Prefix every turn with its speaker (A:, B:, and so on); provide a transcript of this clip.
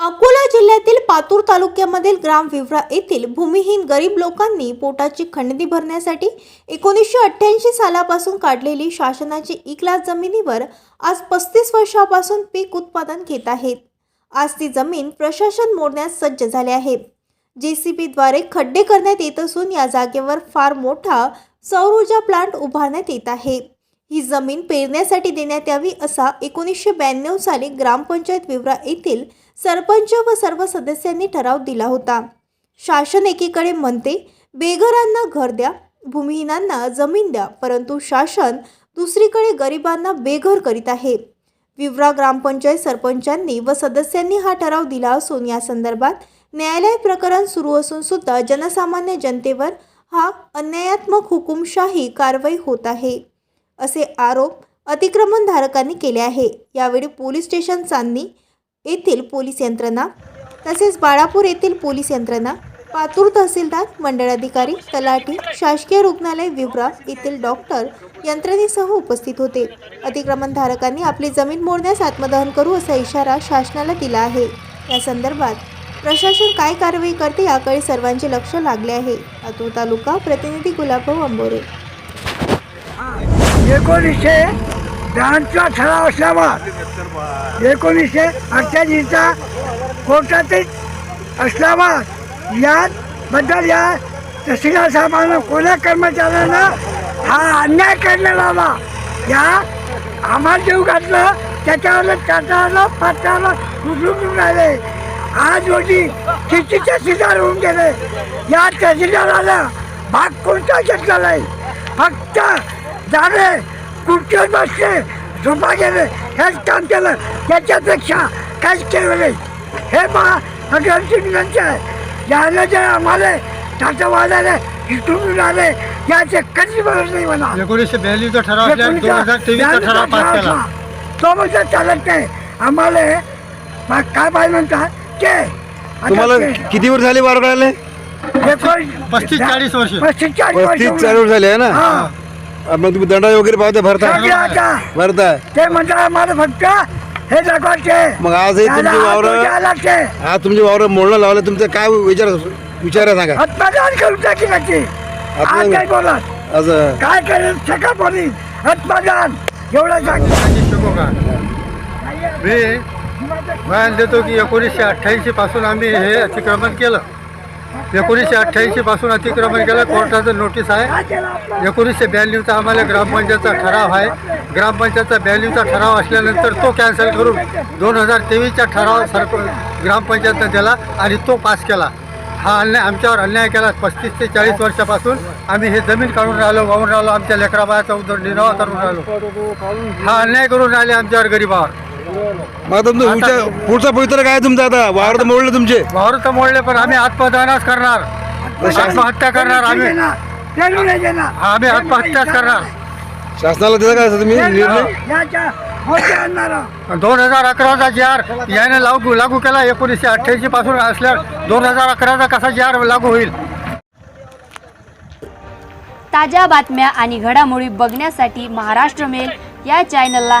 A: अकोला जिल्ह्यातील पातूर तालुक्यामधील ग्राम विवरा येथील भूमिहीन गरीब लोकांनी पोटाची खंडणी भरण्यासाठी एकोणीसशे अठ्ठ्याऐंशी सालापासून काढलेली शासनाची इकलास जमिनीवर आज पस्तीस वर्षापासून पीक उत्पादन घेत आहेत. आज ती जमीन प्रशासन मोडण्यास सज्ज झाले आहे. जे सी बीद्वारे खड्डे करण्यात येत असून या जागेवर फार मोठा सौर ऊर्जा प्लांट उभारण्यात येत आहे. ही जमीन पेरण्यासाठी देण्यात यावी असा एकोणीसशे ब्याण्णव साली ग्रामपंचायत विवरा येथील सरपंच व सर्व सदस्यांनी ठराव दिला होता. शासन एकीकडे म्हणते बेघरांना घर द्या भूमिहीनांना जमीन द्या परंतु शासन दुसरीकडे गरिबांना बेघर करीत आहे. विवरा ग्रामपंचायत सरपंचांनी व सदस्यांनी हा ठराव दिला असून या संदर्भात न्यायालय प्रकरण सुरू असून सुद्धा जनसामान्य जनतेवर हा अन्यायात्मक हुकुमशाही कारवाई होत आहे. असे आरोप अतिक्रमणधारकांनी केले आहे. यावेळी पोलीस स्टेशन चांदणी येथील पोलीस यंत्रणा तसेच बाळापूर येथील पोलीस यंत्रणा पातूर तहसीलदार मंडळाधिकारी तलाठी शासकीय रुग्णालय विवरा येथील डॉक्टर यंत्रणेसह उपस्थित होते. अतिक्रमणधारकांनी आपली जमीन मोडण्यास आत्मदहन करू असा इशारा शासनाला दिला आहे. या संदर्भात प्रशासन काय कारवाई करते याकडे सर्वांचे लक्ष लागले आहे. लातूर तालुका प्रतिनिधी गुलाबभाऊ अंबोरे.
B: एकोणीसशे ब्याऐंशीचा ठराव असल्यावर एकोणीसशे अठ्ठ्याऐंशीचा कोर्टातील असल्यावर याबद्दल या तहसीलदार साहेबांना कोण्या कर्मचाऱ्यांना हा अन्याय करण्यात आला? या आम्हाला जीव घातलं त्याच्यावर काटाला पाटाला उचलून राहिले. आज रोजी किती तहसीलदार होऊन गेले. या तहसीलदाराला भाग कोणता घेतला नाही? फक्त झाले कुठे बसले? झोपा गेले हेच काम केलं. त्याच्यापेक्षा काहीच केलं नाही. हे पहा अगरची विनंती आहे जे आम्हाला टाटावाल्याने इथून आले याचे कधी बरोबर नाही म्हणा
C: एकोणीसशे ब्याण्णवचा ठराव असल्या दोन हजार तेवीसचा ठराव पास केला.
B: तो म्हणजे चालत नाही. आम्हाला मग काय पाहिजे म्हणतात? ते
D: तुम्हाला किती वर्ष झाले
B: एकोण-
C: पस्तीस चाळीस वर्ष.
B: पस्तीस चाळीस वर्ष
D: झाले ना?
B: हा.
D: मग तुम्ही दंडा वगैरे पावते भरता?
B: आता.
D: भरताय
B: ते म्हणतात आम्हाला फक्त हे दाखवायचे.
D: मग आज हे तुमची वावरं-
B: लागते.
D: आज तुमचे वावर मोडणं लावलं तुमचं काय विचार विचार आहे सांगा
B: आत्मदान करून टाकी नक्की. आज
D: आत्मदान-
B: काय बोलत?
D: असं
B: काय करेल? आत्मदान एवढं सांग.
C: माझी मी बयान देतो की एकोणीसशे अठ्ठ्याऐंशी पासून आम्ही हे अतिक्रमण केलं. एकोणीसशे अठ्ठ्याऐंशी पासून अतिक्रमण केलं. कोर्टाचं नोटीस आहे. एकोणीसशे ब्याण्णवचा आम्हाला ग्रामपंचायतचा ठराव आहे. ग्रामपंचायतचा ब्याण्णवचा ठराव असल्यानंतर तो कॅन्सल करून दोन हजार तेवीसचा ठराव सरप ग्रामपंचायतनं दिला आणि तो पास केला. हा अन्याय आमच्यावर अन्याय केला. पस्तीस ते चाळीस वर्षापासून आम्ही हे जमीन काढून राहिलो वाहून राहिलो आमच्या लेकराबायाचा उदरनिर्वाह करून राहिलो. हा अन्याय करून राहिले आमच्यावर गरीबावर.
D: मग आता तुमचं पुढच्या पुढचा पवित्र काय तुमचा आता? वावर तर मोडले तुमचे.
C: वावर तर मोडले पण आम्ही आत्मदानच करणार. आत्महत्या करणार आम्ही.
B: पेरू नाही देणार.
C: हा, आम्ही आत्महत्याच करणार.
D: शासनाला देता का असं तुम्ही? निर्णय?
B: याच्या मोठे आणणार
C: दोन हजार अकराचा जी आर याने लागू लागू केला. एकोणीसशे अठ्ठ्याऐंशी पासून असल्यावर दोन हजार अकराचा कसा जी आर लागू होईल?
E: ताज्या बातम्या आणि घडामोडी बघण्यासाठी महाराष्ट्र मेल या चॅनलला